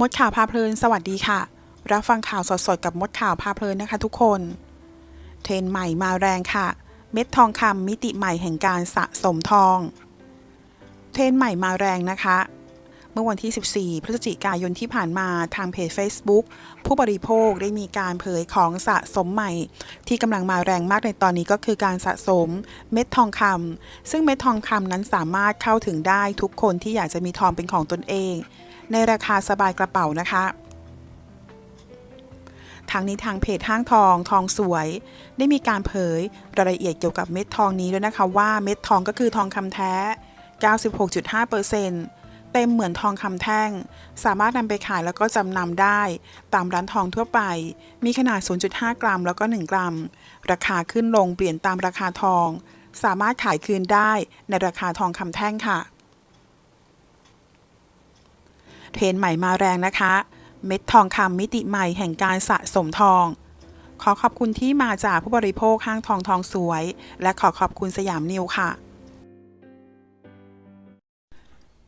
มดข่าวพาเพลิน สวัสดีค่ะ รับฟังข่าวสดๆกับมดข่าวพาเพลินนะคะทุกคน เทรนใหม่มาแรงค่ะ เม็ดทองคำมิติใหม่แห่งการสะสมทอง เทรนใหม่มาแรงนะคะ มื่อวันที่ 14 พฤศจิกายนที่ผ่านมาทางเพจ Facebook ผู้บริโภคได้มีการเผยของสะสมใหม่ ที่กำลังมาแรงมากในตอนนี้ก็คือการสะสมเม็ดทองคำซึ่งเม็ดทองคำนั้นสามารถเข้าถึงได้ทุกคนที่อยากจะมีทองเป็นของตนเอง ในราคาสบายกระเป๋านะคะทางนี้ทางเพจห้างทองทองสวย ได้มีการเผยรายละเอียดเกี่ยวกับเม็ดทองนี้ด้วยนะคะว่าเม็ดทองก็คือทองคำแท้ 96.5%เเต็มเหมือนทองคำแท่ง สามารถนำไปขายแล้วก็จำนำได้ ตามร้านทองทั่วไป มีขนาด 0.5 กรัมแล้วก็ 1 กรัม ราคาขึ้นลงเปลี่ยนตามราคาทอง สามารถขายคืนได้ในราคาทองคำแท่งค่ะ เทรนใหม่มาแรงนะคะ เม็ดทองคำมิติใหม่แห่งการสะสมทองขอขอบคุณที่มาจากผู้บริโภคห้างทองทองสวย และขอขอบคุณสยามนิวค่ะ